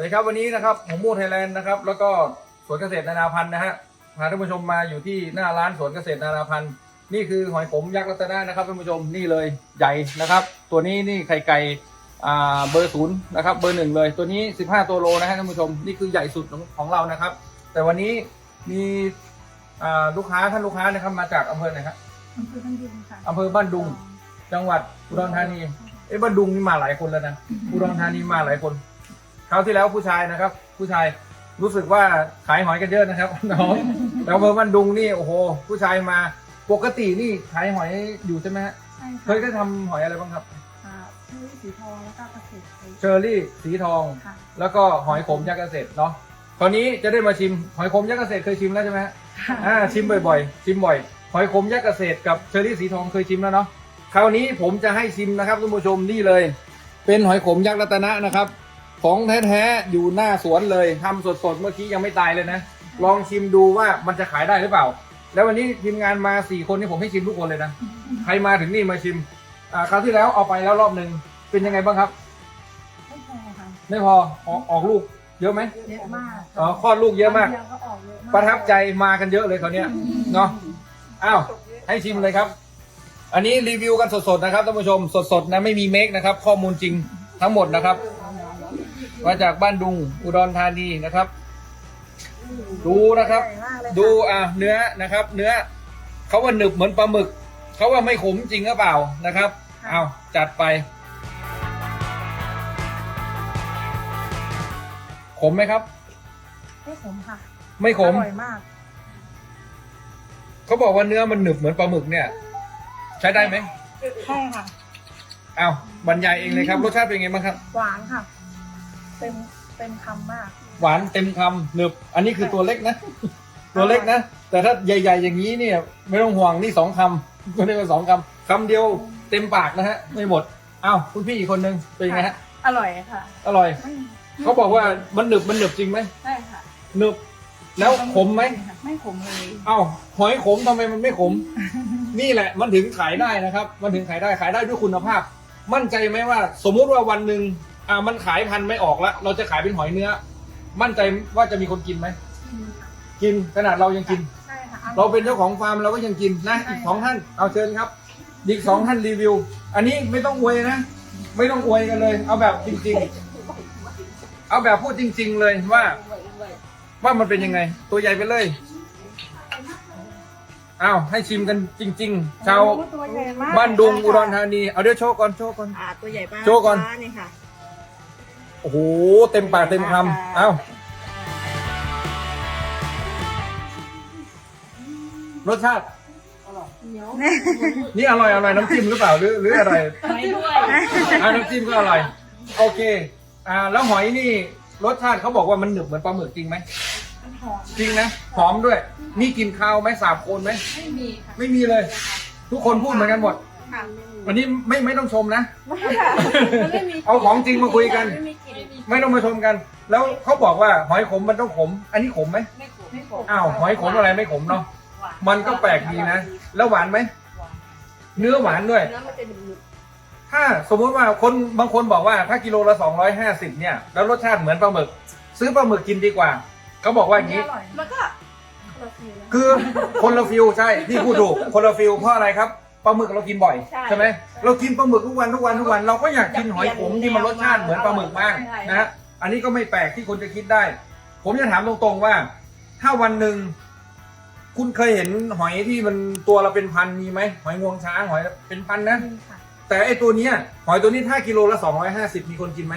วัสดีครับวันนี้นะครับผมมูไทยแลนด์นะครับแล้วก็สวนเกษตรนานาพันธุ์นะฮะพาท่านผู้ชมมาอยู่ที่หน้าร้านสวนเกษตรนานาพันธุ์นี่คือหอยขมยักษ์รัตนานะครับท่านผู้ชมนี่เลยใหญ่นะครับ ตัวนี้นี่ไข่ไก่อ่าเบอร์ศูนย์นะครับเบอร์หนึ่งเลยตัวนี้ 15 ตัวโลนะฮะท่านผู้ชมนี่คือใหญ่สุดของของเรานะครับ แต่วันนี้มีอ่าลูกค้าท่านลูกค้านะครับมาจากอำเภอไหนครับอำเภอบ้านดุงค่ะอำเภอบ้านดุง จังหวัดอุดรธานีเอ้บ้านดุงนี่มาหลายคนแล้วนะอุดรธานีมาหลายคน คราวที่แล้วผู้ชายนะครับ ผู้ชายรู้สึกว่าขายหอยกันเยอะนะครับน้องแล้วอำเภอบ้านดุงนี่โอ้โห ผู้ชายมาปกตินี่ขายหอยอยู่ใช่ไหมฮะใช่เคค่ะยได้ทำหอยอะไรบ้างครับ อ่าชื่อสีทองแล้วก็เกษตรไทยเชอร์รี่สีทอง ค่ะแล้วก็หอยขมยักษ์เกษตรเนาะตอนนี้จะได้มาชิมหอยขมยักษ์เกษตรเคยชิมแล้วใช่ไหมฮะอ่าชิมบ่อยๆ ชิมบ่อย หอยขมยักษ์เกษตรกับเชอรี่สีทองเคยชิมแล้วเนาะคราวนี้ผมจะให้ชิมนะครับท่านผู้ชมนี่เลย เป็นหอยขมยักษ์รัตนะนะครับ ของแท้ๆอยู่หน้าสวนเลยทำสดๆเมื่อกี้ยังไม่ตายเลยนะ ลองชิมดูว่ามันจะขายได้หรือเปล่า แล้ววันนี้ทีมงานมาสี่คนนี่ผมให้ชิมทุกคนเลยนะใครมาถึงนี่มาชิมอ่าคราวที่แล้วเอาไปแล้วรอบหนึ่งเป็นยังไงบ้างครับ ไม่พอค่ะไม่พอออกออกลูกเยอะไหมเยอะมากอ๋อคลอดลูกเยอะมากวันดีวก็ออกเยอะมากประทับใจมากันเยอะเลยเขาวเนี้ยเนาะอ้าว ให้ชิมเลยครับ อันนี้รีวิวกันสดๆนะครับท่านผู้ชมสดๆนะไม่มีเมคนะครับ ข้อมูลจริงทั้งหมดนะครับ มาจากบ้านดุงอุดรธานีนะครับ ดูนะครับใหญ่มากเลยค่ะดูอะเนื้อนะครับ เนื้อเขาว่าหนึบเหมือนปลาหมึกเขาว่าไม่ขมจริงหรือเปล่านะครับเอาจัดไป ขมไหมครับ ไม่ขมค่ะ ไม่ขมอร่อยมากเขาบอกว่าเนื้อมันหนึบเหมือนปลาหมึกเนี่ย ใช้ได้ไหมใช่ค่ะอ้าวบรรยายเองเลยครับรสชาติเป็นไงบ้างครับ หวานค่ะ เต็มเต็มคำมาก หวานเต็มคำหนึบอันนี้คือตัวเล็กนะ ตัวเล็กนะ แต่ถ้าใหญ่ ๆ อย่างนี้เนี่ย ไม่ต้องห่วงนี่สองคำตัวนี้ก็สองคำคำเดียวเต็มปากนะฮะ ไม่หมดอ้าวคุณพี่อีกคนนึงเป็นยังไงฮะอร่อยค่ะอร่อยไม่เขาบอกว่ามันหนึบมันหนึบจริงไหมใช่ค่ะหนึบแล้วขมไหมไม่ขมเลยเอ้าหอยขมทำไมมันไม่ขม นี่แหละมันถึงขายได้นะครับ มันถึงขายได้ขายได้ด้วยคุณภาพ มั่นใจไหมว่า สมมุติว่าวันหนึ่ง อ่ามันขายพันธุ์ไม่ออกแล้วเราจะขายเป็นหอยเนื้อ มั่นใจว่าจะมีคนกินไหม กินขนาดเรายังกิน ใช่ค่ะเราเป็นเจ้าของฟาร์มเราก็ยังกินนะใช่อีกสองท่านเอาเชิญครับ อีกสองท่านรีวิว อันนี้ไม่ต้องอวยนะ ไม่ต้องอวยกันเลย เอาแบบจริง ๆ เอาแบบพูดจริง ๆ เลยว่า ว่ามันเป็นยังไง ตัวใหญ่ไปเลยอ้าวให้ชิมกันจริง ๆ ชาวโอ้ตัวใหญ่มากบ้านดุงอุดรธานี เอาเดี๋ยวโชว์ก่อนโชว์ก่อน อ่าตัวใหญ่ป้าโชว์ก่อน ฟ้านี่ค่ะ โอ้โห เต็มปากเต็มคำเอ้ารสชาตินี่อร่อยอร่อยน้ำจิ้มหรือเปล่าหรือหรืออะไรไม่ด้วยอ่าน้ำจิ้มก็อร่อยโอเค อ่า แล้วหอยนี่รสชาติเขาบอกว่ามันหนึบเหมือนปลาหมึกจริงไหมมันหอมจริงนะหอมด้วยมีกลิ่นคาวไหมสาบโคนไหมไม่มีค่ะไม่มีเลย ทุกคนพูดเหมือนกันหมดค่ะวันนี้ไม่ไม่ต้องชมนะมันไม่มีเอาของจริงมาคุยกัน ไม่มีกลิ่นไม่ต้องมาชมกัน แล้วเขาบอกว่าหอยขมมันต้องขม อันนี้ขมไหมไม่ขมไม่ขมอ้าวหอยขมอะไรไม่ขมเนาะมันก็แปลกดีนะ แล้วหวานไหมเนื้อหวานด้วย เนื้อมันจะหนึบถ้าสมมุติว่าคนบางคนบอกว่าถ้ากิโลละ250เนี่ยแล้วรสชาติเหมือนปลาหมึก ซื้อปลาหมึกกินดีกว่าเขาบอกว่าอย่างนี้อร่อยๆมันก็คนละฟิลนะ คือคนละฟิลใช่ที่พูดถูกคนละฟิลเพราะอะไรครับ ปลาหมึกเรากินบ่อยใช่ใช่ไหมเรากินปลาหมึกทุกวันทุกวันทุกวันเราก็อยากกินหอยขมที่มันรสชาติเหมือนปลาหมึกบ้างใช่นะฮะอันนี้ก็ไม่แปลกที่คนจะคิดได้ ผมจะถามตรงๆว่า ถ้าวันหนึ่งคุณเคยเห็นหอยที่มันตัวเราเป็นพันมีไหมหอยงวงช้างหอยเป็นพันนะมีค่ะแต่ไอตัวเนี้ยหอยตัวนี้ถ้ากิโลละ 250 มีคนกินไหม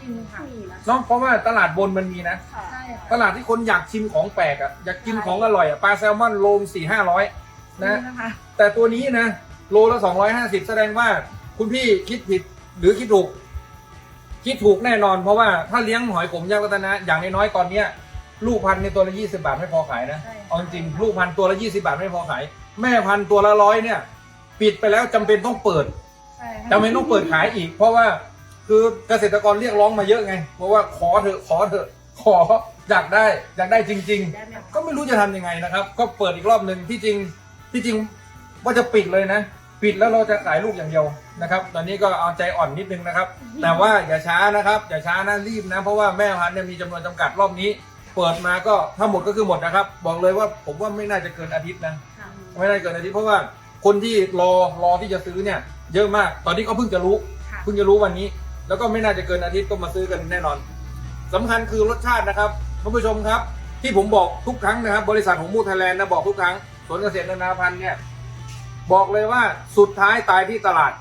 กินค่ะมีนะเนาะเพราะว่าตลาดบนมันมีนะค่ะใช่ตค่ะลาดที่คนอยากชิมของแปลกอะอยากกินของอร่อยอะปลาแซลมอนโลงสี่ห้าร้อยนะนะคะแต่ตัวนี้นะ โลละสองร้อยห้าสิบแสดงว่าคุณพี่คิดผิดหรือคิดถูก คิดถูกแน่นอนเพราะว่าถ้าเลี้ยงหอยขมยักษ์รัตนะ อย่างน้อยๆตอนเนี้ยลูกพันธุ์ในตัวละยี่สิบาทไม่พอขายนะใช่ เอาจริงๆลูกพันธุ์ตัวละยี่สิบาทไม่พอขาย แม่พันธุ์ตัวละร้อยเนี่ย ปิดไปแล้วจำเป็นต้องเปิด ใช่ค่ะจำเป็นต้องเปิดขายอีก เพราะว่าคือเกษตรกรเรียกร้องมาเยอะไง เพราะว่าขอเถอะขอเถอะขออยากได้อยากได้จริงๆได้ไหมคะก็ไม่รู้จะทำยังไงนะครับ ก็เปิดอีกรอบหนึ่งที่จริงที่จริงว่าจะปิดเลยนะ ปิดแล้วเราจะขายลูกอย่างเดียวนะครับ ตอนนี้ก็เอาใจอ่อนนิดนึงนะครับ แต่ว่าอย่าช้านะครับอย่าช้านะรีบนะ เพราะว่าแม่พันธุ์เนี่ยมีจำนวนจำกัดรอบนี้ เปิดมาก็ถ้าหมดก็คือหมดนะครับ บอกเลยว่าผมว่าไม่น่าจะเกินอาทิตย์นะ ค่ะไม่น่าจะเกินอาทิตย์เพราะว่าคนที่รอรอที่จะซื้อเนี่ย เยอะมาก ตอนนี้ก็เพิ่งจะรู้ ค่ะ เพิ่งจะรู้วันนี้ แล้วก็ไม่น่าจะเกินอาทิตย์ก็มาซื้อกันแน่นอนสำคัญคือรสชาตินะครับท่านผู้ชมครับ ที่ผมบอกทุกครั้งนะครับ บริษัทของมูไทยแลนด์นะบอกทุกครั้งสวนเกษตรนานาพันธุ์เนี่ย บอกเลยว่าสุดท้ายตายที่ตลาด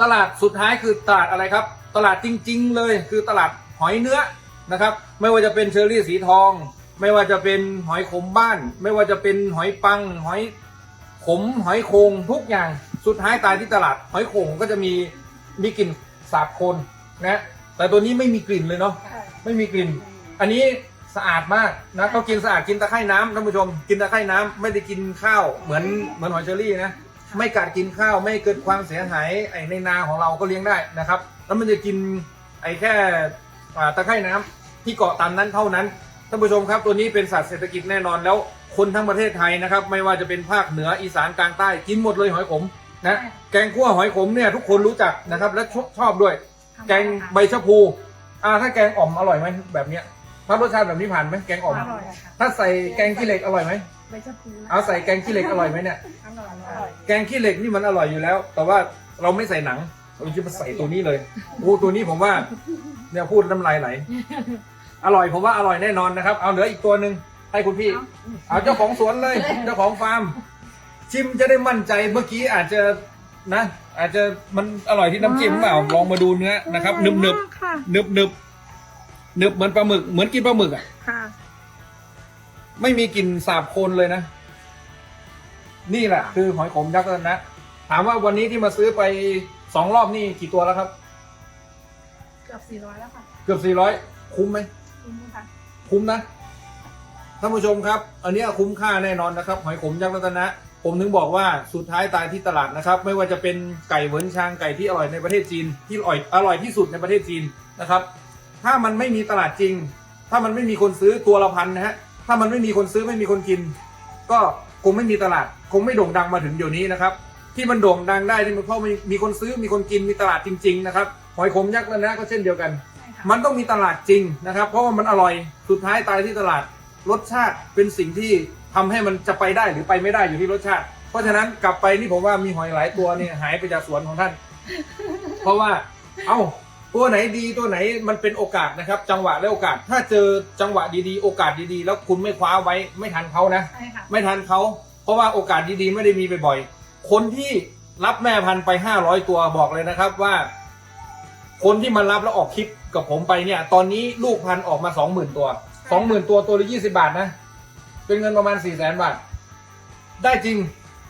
ตลาดสุดท้ายคือตลาดอะไรครับ ตลาดจริง ๆ เลยคือตลาดหอยเนื้อนะครับ ไม่ว่าจะเป็นเชอรี่สีทอง ไม่ว่าจะเป็นหอยขมบ้าน ไม่ว่าจะเป็นหอยปัง หอยขมหอยโคงทุกอย่างสุดท้ายตายที่ตลาด หอยโขงก็จะมีมีกลิ่นสาบโคนนะแต่ตัวนี้ไม่มีกลิ่นเลยเนาะค่ะไม่มีกลิ่น อันนี้ สะอาดมากนะเขากินสะอาดกินตะไคร่น้ำท่านผู้ชม กินตะไคร่น้ำไม่ได้กินข้าวเหมือนเหมือนหอยเชอรี่นะไม่กัดกินข้าวไม่เกิดความเสียหายไอในนาของเราก็เลี้ยงได้นะครับ แล้วมันจะกินไอแค่อ่าตะไคร่น้ำที่เกาะตามนั้นเท่านั้นท่านผู้ชมครับตัวนี้เป็นสัตว์เศรษฐกิจแน่นอนแล้วคนทั้งประเทศไทยนะครับ ไม่ว่าจะเป็นภาคเหนืออีสานกลางใต้กินหมดเลยหอยขมนะแกงคั่วหอยขมเนี่ยทุกคนรู้จักนะครับและชอบชอบด้วย แกงใบชะพูอ่าถ้าแกงอ่อมอร่อยไหมแบบเนี้ย ถ้ารสชาติแบบนี้ผ่านไหมแกงอ่อมอร่อยค่ะถ้าใส่แกงขี้เหล็กอร่อยไหมใบชะพูนะเอาใส่แกงขี้เหล็กอร่อยไหมเนี่ย อร่อยอร่อยแกงขี้เหล็กนี่มันอร่อยอยู่แล้ว แต่ว่าเราไม่ใส่หนังเราจะมาใส่ตัวนี้เลยโอ้ตัวนี้ผมว่าเนี่ยพูดน้ำลายไหลอร่อยผมว่าอร่อยแน่นอนนะครับ เอาเหลืออีกตัวหนึ่งให้คุณพี่ เอาเจ้าของสวนเลย เจ้าของฟาร์ม ชิมจะได้มั่นใจเมื่อกี้อาจจะนะ อาจจะมันอร่อยที่น้ำจิ้มเปล่าลองมาดูเนื้อนะครับหนึบหนึบค่ะหนึบหนึบ หนึบเหมือนปลาหมึกเหมือนกินปลาหมึกอะ ค่ะ ไม่มีกลิ่นสาบโคลนเลยนะ นี่แหละ คือหอยขมยักษ์รัตนะ ถามว่าวันนี้ที่มาซื้อไปสองรอบนี่กี่ตัวแล้วครับ เกือบสี่ร้อยแล้วค่ะเกือบสี่ร้อยคุ้มไหม คุ้มค่ะ คุ้มนะท่านผู้ชมครับ อันเนี้ยคุ้มค่าแน่นอนนะครับ หอยขมยักษ์รัตนะ ผมถึงบอกว่าสุดท้ายตายที่ตลาดนะครับ ไม่ว่าจะเป็นไก่เหวินชางไก่ที่อร่อยในประเทศจีน ที่อร่อยอร่อยที่สุดในประเทศจีนนะครับ ถ้ามันไม่มีตลาดจริง ถ้ามันไม่มีคนซื้อตัวละพันนะฮะ ถ้ามันไม่มีคนซื้อไม่มีคนกิน ก็คงไม่มีตลาด คงไม่โด่งดังมาถึงเดี๋ยวนี้นะครับ ที่มันโด่งดังได้ที่มันเพราะมีมีคนซื้อมีคนกินมีตลาดจริง ๆ นะครับหอยขมยักษ์รัตนะก็เช่นเดียวกันใช่ค่ะมันต้องมีตลาดจริงนะครับ เพราะว่ามันอร่อยสุดท้ายตายที่ตลาดรสชาติเป็นสิ่งที่ทำให้มันจะไปได้หรือไปไม่ได้อยู่ที่รสชาติ เพราะฉะนั้นกลับไปนี่ผมว่ามีหอยหลายตัวเนี่ยหายไปจากสวนของท่าน เพราะว่า เอ้า ตัวไหนดีตัวไหนมันเป็นโอกาสนะครับ จังหวะและโอกาส ถ้าเจอจังหวะดีๆ โอกาสดีๆ แล้วคุณไม่คว้าไว้ไม่ทันเขานะ ใช่ค่ะ ไม่ทันเขา เพราะว่าโอกาสดีๆ ไม่ได้มีบ่อยๆ คนที่รับแม่พันธุ์ไปห้าร้อยตัวบอกเลยนะครับว่า คนที่มารับแล้วออกคลิปกับผมไปเนี่ย ตอนนี้ลูกพันธุ์ออกมาสองหมื่นตัวสองหมื่นตัวตัวละยี่สิบาทนะ เป็นเงินประมาณสี่แสนบาท ได้จริง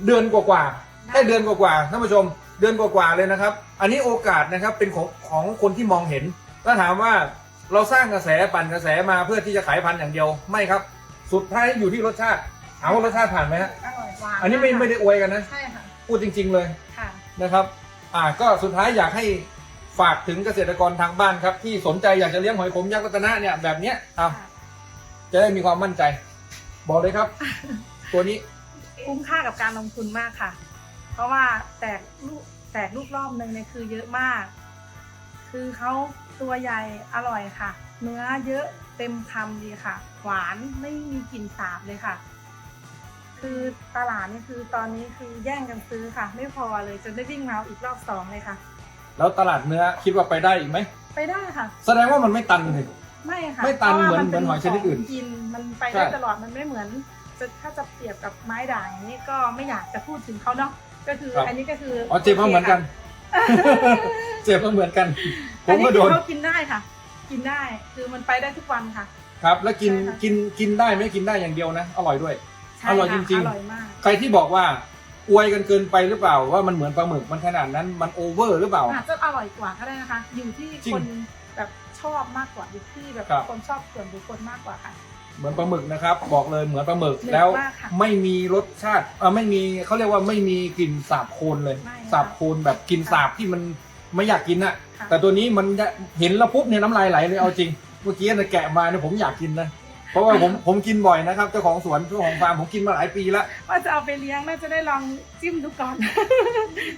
เดือนกว่าๆได้เดือนกว่าๆท่านผู้ชม เดือนกว่าๆเลยนะครับ อันนี้โอกาสนะครับเป็นของของคนที่มองเห็นถ้าถามว่าเราสร้างกระแสปั่นกระแสมาเพื่อที่จะขายพันธุ์อย่างเดียวไม่ครับ สุดท้ายอยู่ที่รสชาติเอาว่ารสชาติผ่านไหมฮะอร่อยหวานอันนี้ไม่ไม่ได้อวยกันนะใช่ค่ะพูดจริง ๆเลยค่ะนะครับ อ่าก็สุดท้ายอยากให้ฝากถึงเกษตรกรทางบ้านครับ ที่สนใจอยากจะเลี้ยงหอยขมยักษ์รัตนะเนี่ยแบบเนี้ยอะจะได้มีความมั่นใจ บอกเลยครับ ตัวนี้คุ้มค่ากับการลงทุนมากค่ะเพ ราะว่าแตกลูกแตกลูกรอบหนึ่งเนี่ยคือเยอะมาก คือเขาตัวใหญ่อร่อยค่ะ เนื้อเยอะเต็มคำดีค่ะ หวานไม่มีกลิ่นสาบเลยค่ะ คือตลาดนี่คือตอนนี้คือแย่งกันซื้อค่ะ ไม่พอเลยจนได้วิ่งมาเอาอีกรอบสองเลยค่ะ แล้วตลาดเนื้อคิดว่าไปได้อีกไหม ไปได้ค่ะ แสดงว่ามันไม่ตันเลย ไม่ค่ะไม่ตันพราะว่าเหมือนป็เหมือนหอยชนิดอื่นขงกินมันไปใช่ได้ตลอดมันไม่เหมือนจะถ้าจะเปรียบกับไม้ด่างอย่างนี้ก็ไม่อยากจะพูดถึงเขาเนาะ ก็คืออันนี้ก็คืออ๋อเจ็บมาเหมือนกัน เจ็บมาเหมือนกัน ผอันมนี้ก็คืโดอนเขากินได้ค่ะ กินได้คือมันไปได้ทุกวันค่ะ ครับ แล้วกินใช่ค่ะ กินกินได้ไหมกินได้อย่างเดียวนะ อร่อยด้วย ใช่อร่อยค่ะจริงๆ อร่อยมาก ใครที่บอกว่าอวยกันเกินไปหรือเปล่า ว่ามันเหมือนปลาหมึกมันขนาดนั้นมันโอเวอร์หรือเปล่า อาจจะอร่อยกว่าก็ได้นะคะ อยู่ที่จริง คนแบบ ชอบมากกว่าอยู่ที่แบบครับ คนชอบส่วนบุคคลมากกว่าค่ะ เหมือนปลาหมึกนะครับ บอกเลยเหมือนปลาหมึกหนึบแล้วมากค่ะไม่มีรสชาติเออไม่มีเขาเรียกว่าไม่มีกลิ่นสาบโคลนเลย ไม่ค่ะ สาบโคลนแบบกลิ่นสาบที่มันไม่อยากกินอะค่ะแต่ตัวนี้มันจะเห็นแล้วปุ๊บเนี่ยน้ำลายไหลเลยเอาจริง เมื่อกี้เนี่ยแกะมาเนี่ยผมอยากกินนะ เพราะว่าผมผมกินบ่อยนะครับเจ้าของสวนเจ้าของฟาร์มผมกินมาหลายปีแล้วว่าจะเอาไปเลี้ยงน่าจะได้ลองจิ้มดูก่อน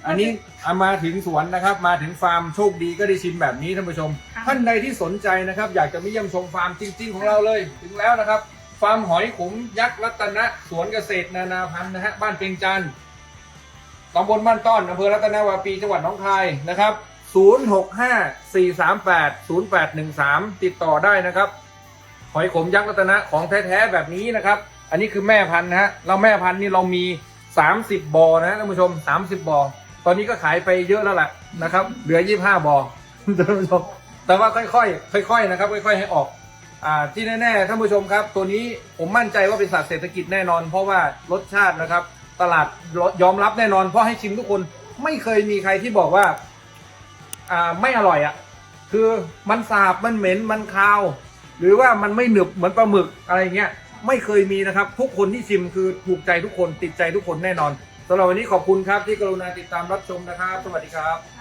อันนี้เอามาถึงสวนนะครับ มาถึงฟาร์มโชคดีก็ได้ชิมแบบนี้ท่านผู้ชม ค่ะ ท่านใดที่สนใจนะครับ อยากจะมาเยี่ยมชมฟาร์มจริง ๆ ของเราเลยถึงแล้วนะครับ ฟาร์มหอยขมยักษ์รัตนะสวนเกษตรนานาพันธุ์นะฮะบ้านเปียงจันทร์ตำบลบ้านต้อนอำเภอรัตนวาปีจังหวัดหนองคายนะครับ 0654380813 ติดต่อได้นะครับ หอยขมยักษ์รัตนะของแท้ๆแบบนี้นะครับ อันนี้คือแม่พันธุ์นะฮะเราแม่พันธุ์นี่เรามี 30บ่อนะท่านผู้ชม 30บ่อตอนนี้ก็ขายไปเยอะแล้วแหละนะครับ เหลือ 25บ่อท่านผู้ชมแต่ว่าค่อยๆค่อยๆนะครับ ค่อย ๆ ให้ออกอ่าที่แน่ๆท่านผู้ชมครับ ตัวนี้ผมมั่นใจว่าเป็นสัตว์เศรษฐกิจแน่นอน เพราะว่ารสชาตินะครับ ตลาดยอมรับแน่นอน เพราะให้ชิมทุกคนไม่เคยมีใครที่บอกว่าอ่าไม่อร่อยอะ่ะคือมันสาบมันเหม็นมันคาว หรือว่ามันไม่หนึบเหมือนปลาหมึกอะไรเงี้ยไม่เคยมีนะครับ ทุกคนที่ชิมคือถูกใจทุกคนติดใจทุกคนแน่นอนสำหรับวันนี้ขอบคุณครับที่กรุณาติดตามรับชมนะครับ สวัสดีครับ